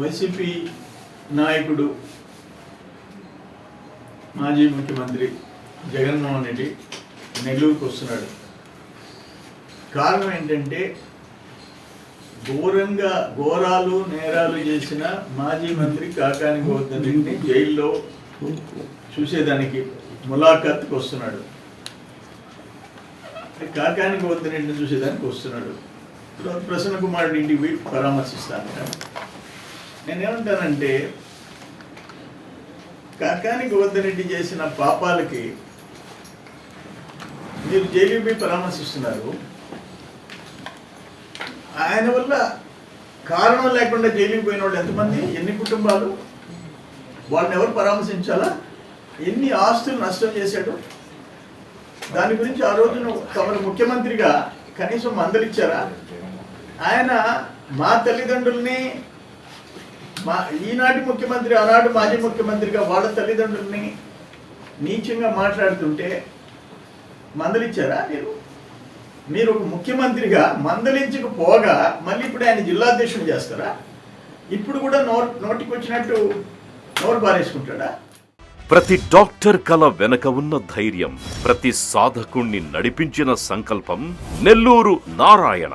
YCP నాయకుడు మాజీ ముఖ్యమంత్రి జగన్మోహన్ రెడ్డి నెల్లూరుకు వస్తున్నాడు. కారణం ఏంటంటే ఘోరంగా ఘోరాలు నేరాలు చేసిన మాజీ మంత్రి కాకాని గోవర్ధన్ రెడ్డిని జైల్లో చూసేదానికి ములాఖాత్కి వస్తున్నాడు. కాకాని గోవర్ధన్ రెడ్డిని చూసేదానికి వస్తున్నాడు. ప్రసన్న కుమారుడు ఇంటికి పోయి పరామర్శిస్తాను. నేనేమంటానంటే కాకానికి గోవర్ధన్ రెడ్డి చేసిన పాపాలకి మీరు జైలు పరామర్శిస్తున్నారు. ఆయన వల్ల కారణం లేకుండా జైలుకి పోయిన వాళ్ళు ఎంతమంది? ఎన్ని కుటుంబాలు? వాళ్ళని ఎవరు పరామర్శించాలా? ఎన్ని ఆస్తులు నష్టం చేశాడు? దాని గురించి ఆ రోజున తమరు ముఖ్యమంత్రిగా కనీసం మందలిచ్చారా? ఆయన మా తల్లిదండ్రుల్ని మా ఈనాటి ముఖ్యమంత్రి ఆనాడు మాజీ ముఖ్యమంత్రిగా వాళ్ళ తల్లిదండ్రుల్ని నీచంగా మాట్లాడుతుంటే మందలిచ్చారా మీరు? మీరు ఒక ముఖ్యమంత్రిగా మందలించకపోగా మళ్ళీ ఇప్పుడు ఆయన జిల్లాధ్యక్షుడు చేస్తారా? ఇప్పుడు కూడా నోరు నోటికి వచ్చినట్టు నోరు పారేసుకుంటాడా? ప్రతి డాక్టర్ కల వెనక ఉన్న ధైర్యం ప్రతి సాధకుణ్ణి నడిపించిన సంకల్పం నెల్లూరు నారాయణ.